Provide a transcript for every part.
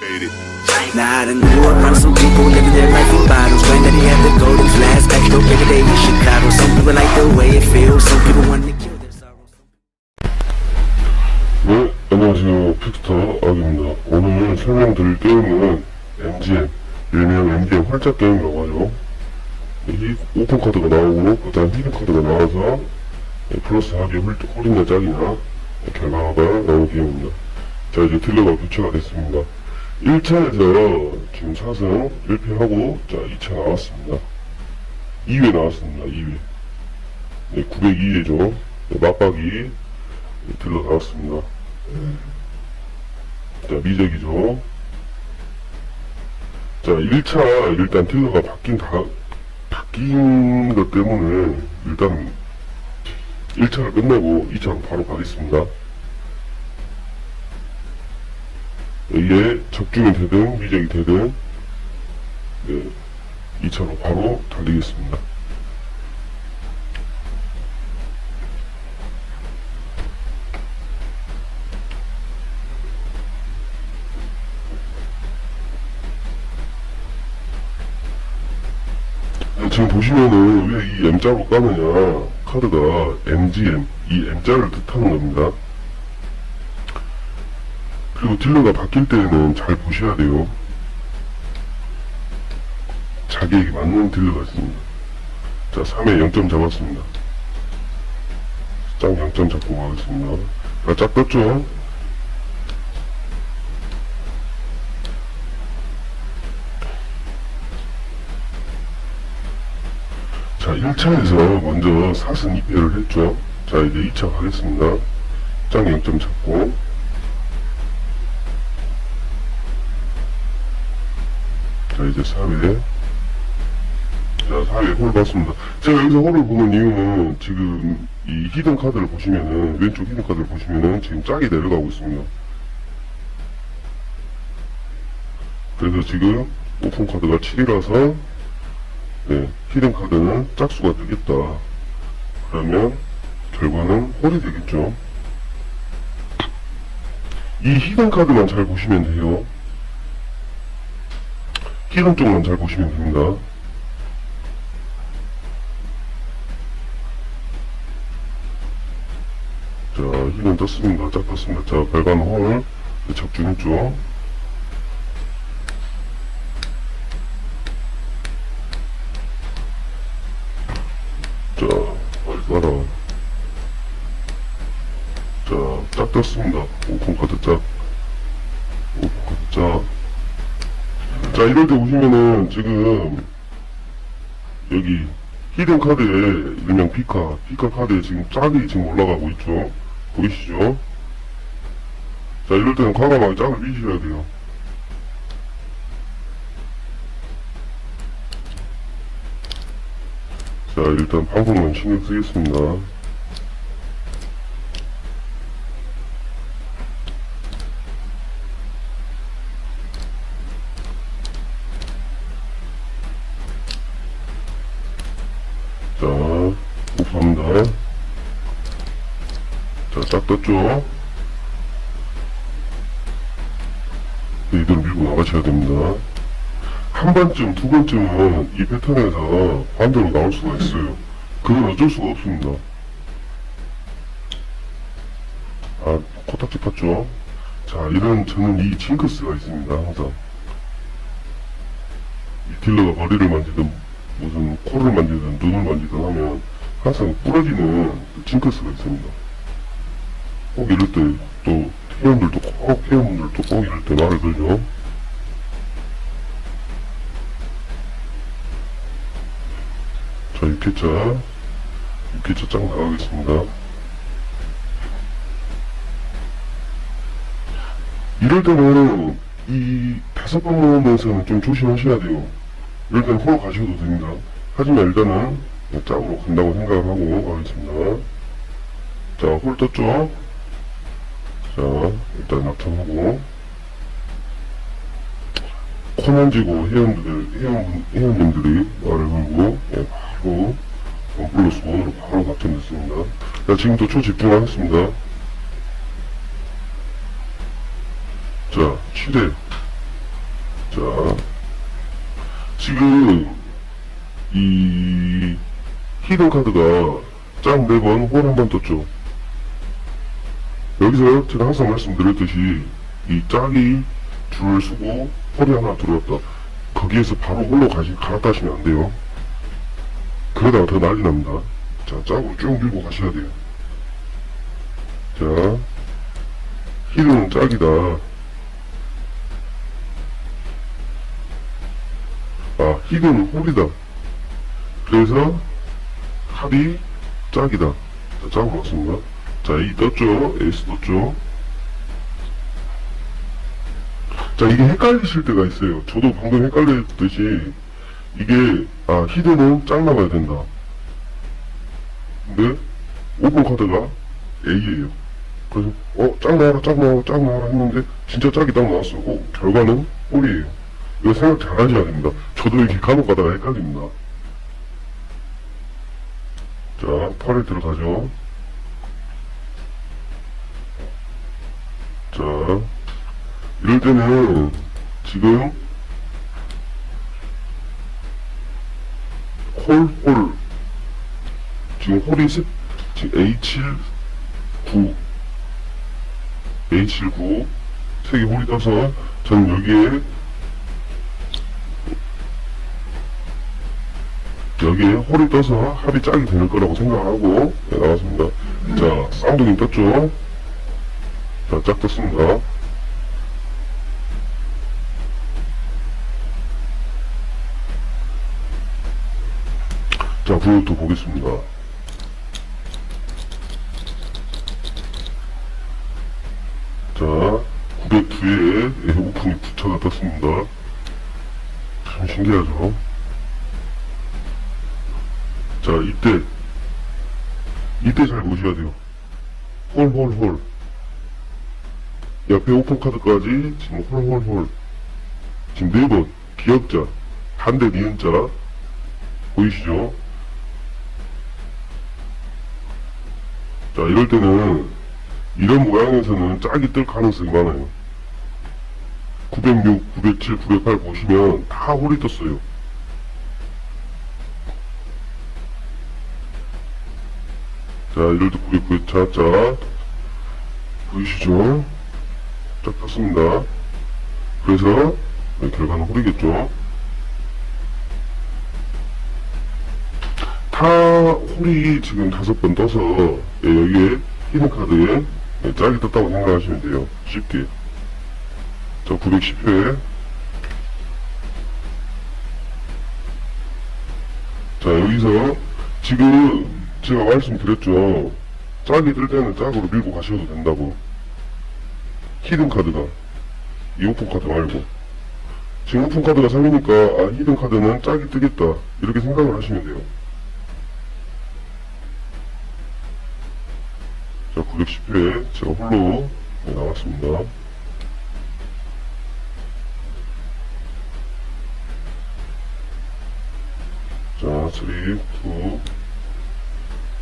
I done grew around some people living their life in bottles. Granddaddy had the golden flask, back door every day in Chicago. Some people like the way it feels, some people want to kill their sorrows. 네, 안녕하세요. 픽스터 아기입니다. 오늘 설명드릴 게임은 MGM, 일명 MGM 활짝 게임이라고 하죠. 이 오픈 카드가 나오고, 그 다음 히든 카드가 나와서, 예, 플러스 하기 홀이나 짝이나 결과가 나오는 게임입니다. 자, 이제 딜러가 교체가 됐습니다. 1차에서 지금 4승 1패하고, 자, 2차 나왔습니다. 2회 나왔습니다, 2회. 네, 902회죠. 네, 맞박이 딜러 나왔습니다. 자, 미적이죠. 자, 1차, 일단 딜러가 바뀐 다, 바뀐 것 때문에, 일단, 1차를 끝내고 2차로 바로 가겠습니다. 이게 적중이 되든, 미적이 되든, 네, 2차로 바로 달리겠습니다. 네, 지금 보시면은 왜 이 M자로 까느냐 카드가 MGM 이 M자를 뜻하는 겁니다 그리고 딜러가 바뀔 때는 잘 보셔야 돼요 자기에게 맞는 딜러가 있습니다 자 3에 0점 잡았습니다 짱 0점 잡고 가겠습니다 자, 짝 떴죠 자, 1차에서 먼저 4승 2패를 했죠. 자, 이제 2차 가겠습니다. 짱 0점 잡고. 이제 4회. 자, 4회 홀 봤습니다. 제가 여기서 홀을 보는 이유는 지금 이 히든 카드를 보시면은, 왼쪽 히든 카드를 보시면은 지금 짝이 내려가고 있습니다. 그래서 지금 오픈 카드가 7이라서 네, 히든 카드는 짝수가 되겠다. 그러면 결과는 홀이 되겠죠. 이 히든 카드만 잘 보시면 돼요. 히든 쪽만 잘 보시면 됩니다. 자, 히든 떴습니다. 짝 떴습니다. 자, 발간 홀 적중했죠. 자, 얼마나. 자, 짝 떴습니다. 오픈 카드 짝. 오픈 카드 짝. 자, 이럴 때 보시면은, 지금, 여기, 히든 카드에, 일명 피카, 피카 카드에 지금 짝이 지금 올라가고 있죠. 보이시죠? 자, 이럴 때는 과감하게 짝을 미셔야 돼요. 자, 일단 방송만 신경 쓰겠습니다. 자, 오프합니다. 자, 딱 떴죠? 이대로 밀고 나가셔야 됩니다. 한 번쯤, 두 번쯤은 이 패턴에서 반대로 나올 수가 있어요. 그건 어쩔 수가 없습니다. 아, 코딱지 팠죠? 자, 이런, 저는 이 징크스가 있습니다, 항상. 이 딜러가 머리를 만지든, 무슨 코를 만지든, 눈을 만지든 하면, 항상 부러지는 그 징크스가 있습니다. 꼭 이럴 때, 또, 회원들도 꼭, 회원들도 꼭 이럴 때 말을 걸죠. 자, 6회차. 6회차 짱 나가겠습니다. 이럴 때는 이 다섯 번 모으면서는 좀 조심하셔야 돼요. 이럴 때는 홀 가셔도 됩니다. 하지만 일단은 짝으로 간다고 생각을 하고 가겠습니다. 자, 홀 떴죠? 자, 일단 낙tam하고 코 만지고 회원들, 회원, 회원님들이 말을 걸고, 예, 바로, 원플러스 원으로 바로 낙tam됐습니다. 자, 지금부터 초집중하겠습니다. 자, 7회. 자, 지금, 이, 히든 카드가 짱 4번, 홀한번 떴죠. 여기서 제가 항상 말씀드렸듯이, 이 짝이 줄을 쓰고 홀이 하나 들어왔다. 거기에서 바로 홀로 가시, 갈아타 하시면 안 돼요. 그러다가 더 난리 납니다. 자, 짝으로 쭉 밀고 가셔야 돼요. 자, 히든은 짝이다. 아, 히든은 홀이다. 그래서 합이 짝이다. 자, 짝으로 맞습니다. 자, 이 떴죠? 에이스 떴죠? 자, 이게 헷갈리실 때가 있어요. 저도 방금 헷갈렸듯이, 이게, 아, 히든은 짝 나가야 된다. 근데, 오픈 카드가 A예요. 그래서, 어, 짝 나와라, 짝 나와라, 짝 나와라 했는데, 진짜 짝이 딱 나왔어. 어, 결과는 홀이에요. 이거 생각 잘 하셔야 됩니다. 저도 이렇게 간혹 가다가 헷갈립니다. 자, 8에 들어가죠. 자, 이럴 때는 지금 홀, 홀. 지금 홀이 세, 지금 A7, 9. A7, 9. 세개 홀이 떠서 저는 여기에 여기에 홀이 떠서 합이 짝이 되는 거라고 생각하고 네, 나왔습니다. 자, 쌍둥이 떴죠? 자, 짝 떴습니다. 자, 구역도 보겠습니다. 자, 902에 오픈이 9차가 떴습니다. 참 신기하죠? 자, 이때, 이때 잘 보셔야 돼요. 홀, 홀, 홀. 옆에 오픈 카드까지 지금 홀, 홀, 홀. 지금 네 번, 기역자, 반대 니은자, 보이시죠? 자, 이럴 때는, 이런 모양에서는 짝이 뜰 가능성이 많아요. 906, 907, 908 보시면 다 홀이 떴어요. 자, 이럴 때 909차, 자, 보이시죠? 짝 떴습니다. 그래서, 네, 결과는 홀이겠죠? 타 홀이 지금 다섯 번 떠서, 예, 여기에 히든 카드에 예, 짝이 떴다고 생각하시면 돼요. 쉽게. 자, 910회. 자, 여기서 지금 제가 말씀드렸죠. 짝이 뜰 때는 짝으로 밀고 가셔도 된다고. 히든 카드가. 이 오픈 카드 말고. 지금 오픈 카드가 3이니까, 아, 히든 카드는 짝이 뜨겠다. 이렇게 생각을 하시면 돼요. 자, 910회. 제가 홀로 네, 나왔습니다. 자, 3, 2,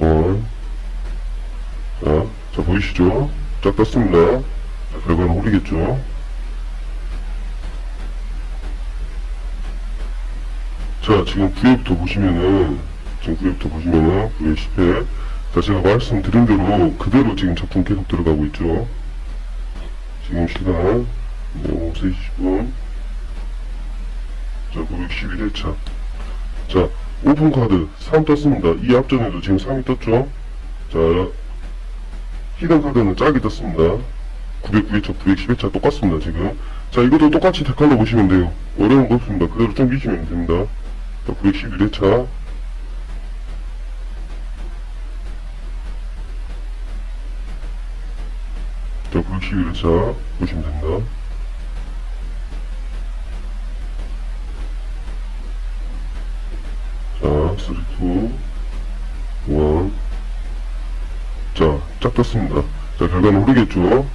1. 자, 자, 보이시죠? 짝 떴습니다. 자, 결과는 홀이겠죠? 자, 지금 구역부터 보시면은, 지금 구역부터 보시면은, 구역 10회. 자, 제가 말씀드린 대로, 그대로 지금 작품 계속 들어가고 있죠? 지금 시간, 네, 오후 3시 10분. 자, 911회차. 자, 오픈 카드 3 떴습니다. 이 앞전에도 지금 3이 떴죠? 자, 히든 카드는 짝이 떴습니다. 909회차, 910회차 똑같습니다, 지금. 자, 이것도 똑같이 데칼로 보시면 돼요. 어려운 거 없습니다. 그대로 땡기시면 됩니다. 자, 911회차. 자, 911회차 보시면 됩니다. 자, 3, 2, 1. 자, 짝 떴습니다. 자, 결과는 모르겠죠?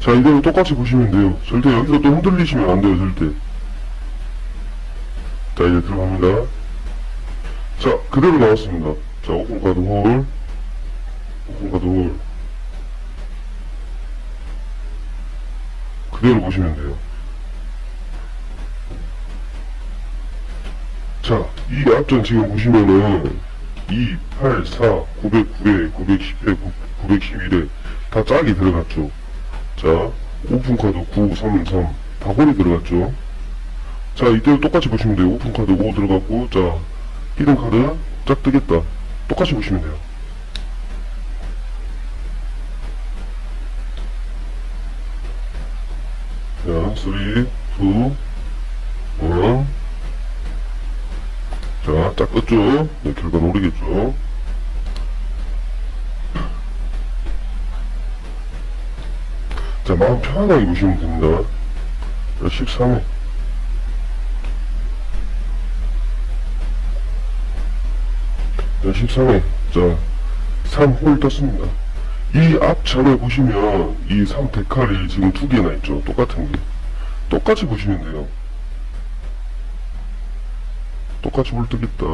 자, 이대로 똑같이 보시면 돼요. 절대 여기서 또 흔들리시면 안 돼요, 절대. 자, 이제 들어갑니다. 자, 그대로 나왔습니다. 자, 오픈 카드 홀. 오픈 카드 홀. 그대로 보시면 돼요. 자, 이 앞전 지금 보시면은 2, 8, 4, 900, 900, 910회, 911회 다 짝이 들어갔죠. 자, 오픈카드 9, 3, 3, 다 홀이 들어갔죠. 자, 이때도 똑같이 보시면 돼요. 오픈카드 5 들어갔고, 자, 히든카드 짝 뜨겠다. 똑같이 보시면 돼요. 자, 3, 2, 1. 자, 짝 떴죠? 네, 결과 모르겠죠? 자, 마음 편안하게 보시면 됩니다. 자, 13회. 13회. 자, 3홀 떴습니다. 이 앞전에 보시면 이 3데칼이 지금 두 개나 있죠. 똑같은 게. 똑같이 보시면 돼요. 똑같이 홀 뜨겠다.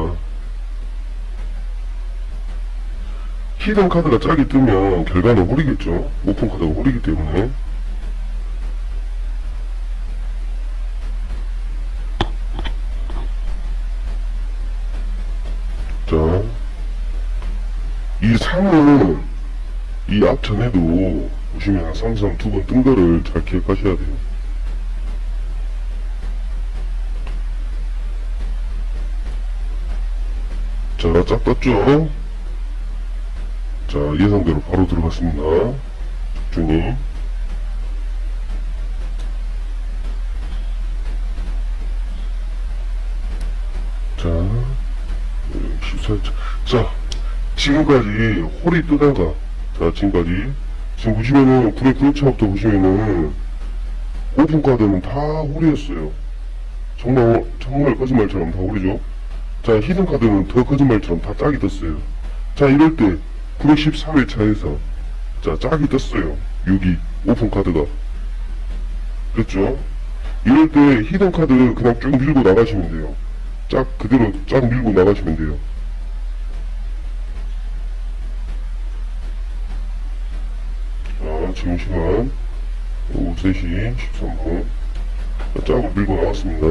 히든 카드가 짝이 뜨면 결과는 홀이겠죠. 오픈 카드가 홀이기 때문에. 이 앞전에도 보시면 33두번 뜬 거를 잘 기억하셔야 돼요. 자, 짝 떴죠? 자, 예상대로 바로 들어갔습니다. 집중이. 자, 14차. 자, 지금까지 홀이 뜨다가, 자, 지금까지. 지금 보시면은, 909차부터 보시면은, 오픈카드는 다 홀이었어요. 정말, 정말 거짓말처럼 다 홀이죠. 자, 히든카드는 더 거짓말처럼 다 짝이 떴어요. 자, 이럴 때, 913회 차에서, 자, 짝이 떴어요. 6이, 오픈카드가. 그렇죠? 이럴 때, 히든카드 그냥 쭉 밀고 나가시면 돼요. 짝, 그대로 짝 밀고 나가시면 돼요. 지금 시간, 오후 3시 13분. 자, 짝을 밀고 나왔습니다.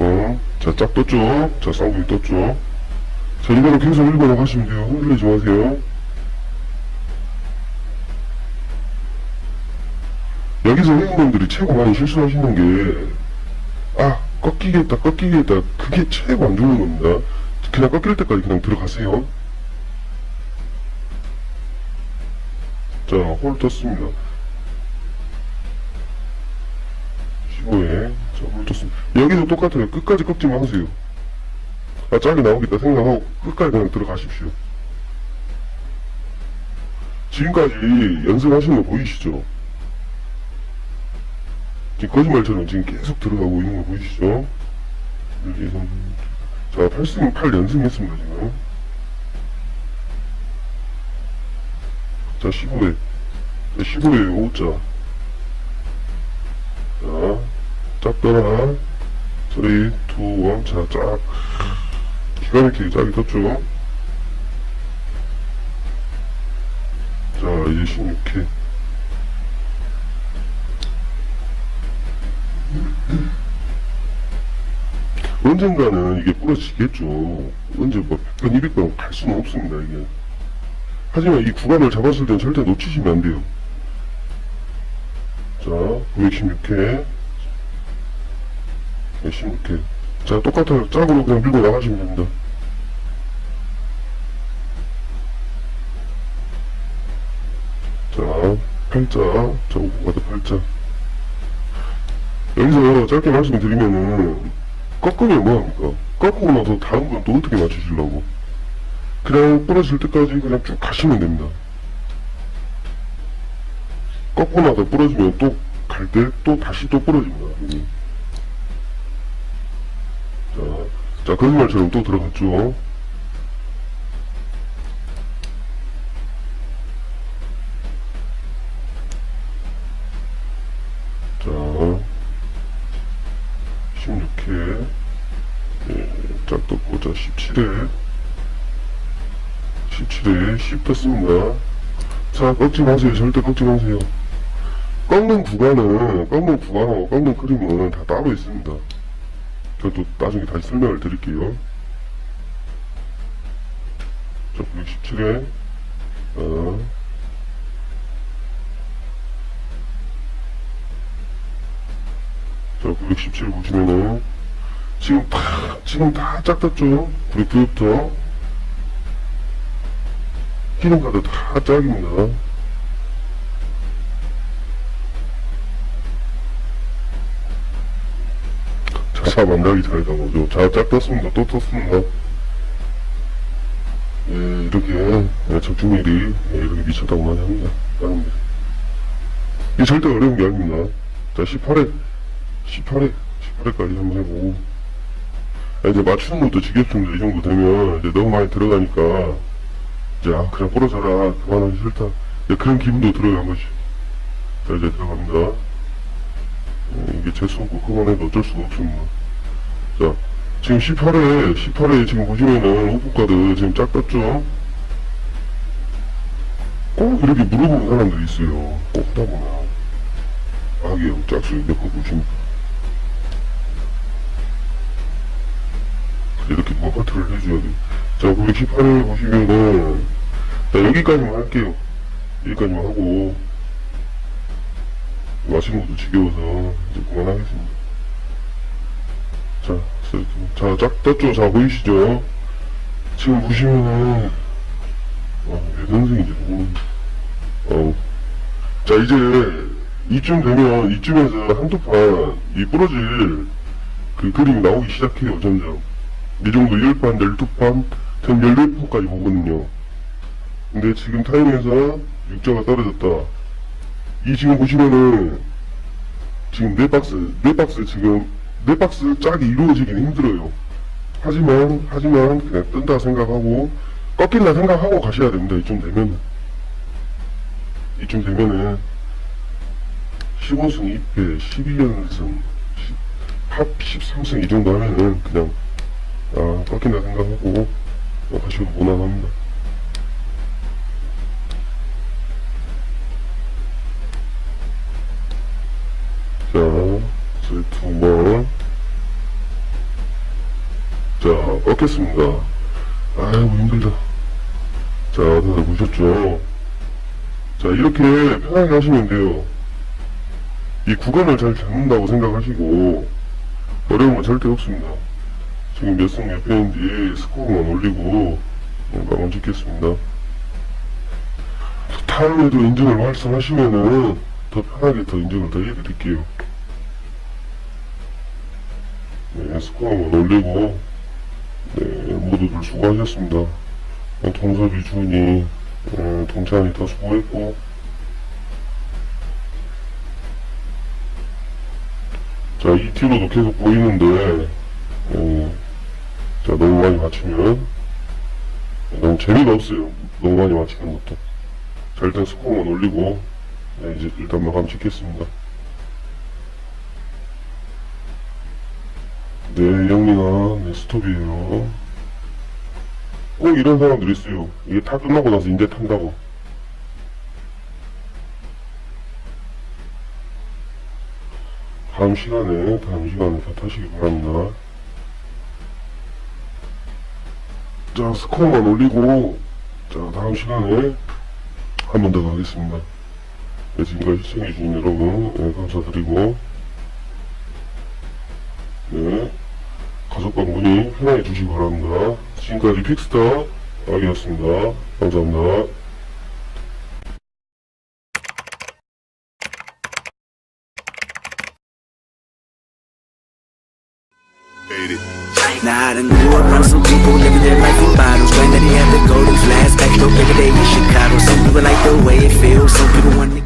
어, 자, 짝 떴죠? 자, 쌍둥이 떴죠? 자, 이거는 계속 밀고 나가시면 돼요. 흔들리지 마세요. 여기서 회원님들이 최고 많이 실수하시는 게, 아, 꺾이겠다, 꺾이겠다. 그게 최고 안 좋은 겁니다. 그냥 꺾일 때까지 그냥 들어가세요. 자, 홀 떴습니다. 15에, 자, 홀 떴습니다. 여기도 똑같아요. 끝까지 꺾지 마세요. 아, 짝이 나오겠다 생각하고 끝까지 그냥 들어가십시오. 지금까지 연습하시는 거 보이시죠? 지금 거짓말처럼 지금 계속 들어가고 있는 거 보이시죠? 1, 2, 3, 자, 8승 8연승 했습니다, 자, 15회. 자, 15회 5자. 자, 짝 떠라. 3, 2, 1, 자, 짝. 기가 막히게 짝이 떴죠? 자, 이제 16회. 언젠가는 이게 부러지겠죠. 언제 뭐 100번, 200번 갈 수는 없습니다, 이게. 하지만 이 구간을 잡았을 땐 절대 놓치시면 안 돼요. 자, 916회. 16회. 자, 똑같아요. 짝으로 그냥 밀고 나가시면 됩니다. 자, 팔자. 자, 오고가드 팔자. 여기서 짧게 말씀드리면은, 꺾으면 뭐합니까? 꺾고 나서 다음 건 또 어떻게 맞추시려고? 그냥 부러질 때까지 그냥 쭉 가시면 됩니다. 꺾고 나서 부러지면 또 갈 때 또 다시 또 부러집니다. 자, 자, 거짓말처럼 또 들어갔죠. 떴습니다. 자, 꺾지 마세요. 절대 꺾지 마세요. 꺾는 구간은, 꺾는 구간하고 꺾는 그림은 다 따로 있습니다. 그것도 나중에 다시 설명을 드릴게요. 자, 917에, 어, 자, 917 보시면은, 지금 다, 지금 다 짝졌죠? 909부터. 카드 다 짝입니다. 자, 만나기 잘했다 거죠. 자, 짝 떴습니다. 또 떴습니다. 예, 이렇게, 예, 적중률이, 예, 이렇게 미쳤다고 많이 합니다. 다른 이게 절대 어려운 게 아닙니다. 자, 18회, 18회, 18회까지 한번 해보고. 아, 이제 맞추는 것도 지겹습니다. 이 정도 되면, 이제 너무 많이 들어가니까, 아, 그냥 부러져라. 그만하기 싫다. 이제 그런 기분도 한 번씩. 자, 이제 들어갑니다. 예, 이게 재수없고 그만해도 어쩔 수가 없습니다. 자, 지금 18회, 18회 지금 보시면은 오픈카드 지금 짝 떴죠? 꼭 이렇게 물어보는 사람들이 있어요. 꼭 하다 보면. 아기형 짝수 몇번 보십니까? 이렇게 뭐 하트를 해줘야 돼. 자, 918회 보시면은, 자, 여기까지만 할게요. 여기까지만 하고, 마시는 것도 지겨워서 이제 그만하겠습니다. 자, 자, 자, 짝 떴죠? 자, 보이시죠? 지금 보시면은, 어, 몇 년생인지 모르 어. 자, 이제, 이쯤 되면, 이쯤에서 한두 판, 이 부러질, 그 그림이 나오기 시작해요, 점점. 이 정도 10판, 12판, 전 14판까지 보거든요. 근데 지금 타임에서 육자가 떨어졌다. 이 지금 보시면은, 지금 네 박스, 네 박스 지금, 네 박스 짝이 이루어지긴 힘들어요. 하지만, 하지만, 그냥 뜬다 생각하고, 꺾인다 생각하고 가셔야 됩니다. 이쯤 되면은. 이쯤 되면은, 15승 2패, 12연승, 8, 13승 이 정도 하면은, 그냥, 아, 꺾인다 생각하고, 어, 가시면 무난합니다. 자, 스위트 한번. 자, 꺾겠습니다. 아이고, 힘들다. 자, 다들 보셨죠? 자, 이렇게 편하게 하시면 돼요. 이 구간을 잘 잡는다고 생각하시고, 어려운 건 절대 없습니다. 지금 몇 승 몇 패인지 스코어만 올리고, 어, 마감 짓겠습니다. 다음에도 인증을 말씀하시면은, 더 편하게 더 인증을 더 해드릴게요. 네, 스코어만 올리고, 네, 모두들 수고하셨습니다. 어, 동섭이 준이, 어, 동찬이 더 수고했고, 자, 이 뒤로도 계속 보이는데, 어, 많이 맞추면, 너무 재미가 없어요. 너무 많이 맞히는 것도. 자, 일단 스코어만 올리고, 네, 이제 일단 마감 짓겠습니다. 네, 영민아, 네, 스톱이에요. 꼭 이런 사람들 있어요. 이게 다 끝나고 나서 이제 탄다고. 다음 시간에, 다음 시간에 다 타시기 바랍니다. 자, 스코어만 올리고, 자, 다음 시간에 한 번 더 가겠습니다. 네, 지금까지 시청해주신 여러분, 네, 감사드리고, 네, 가족과 문의 편하게 주시기 바랍니다. 지금까지 픽스타 아기였습니다. 감사합니다. The golden flask, back no bigger day in Chicago. Some people like the way it feels, some people want to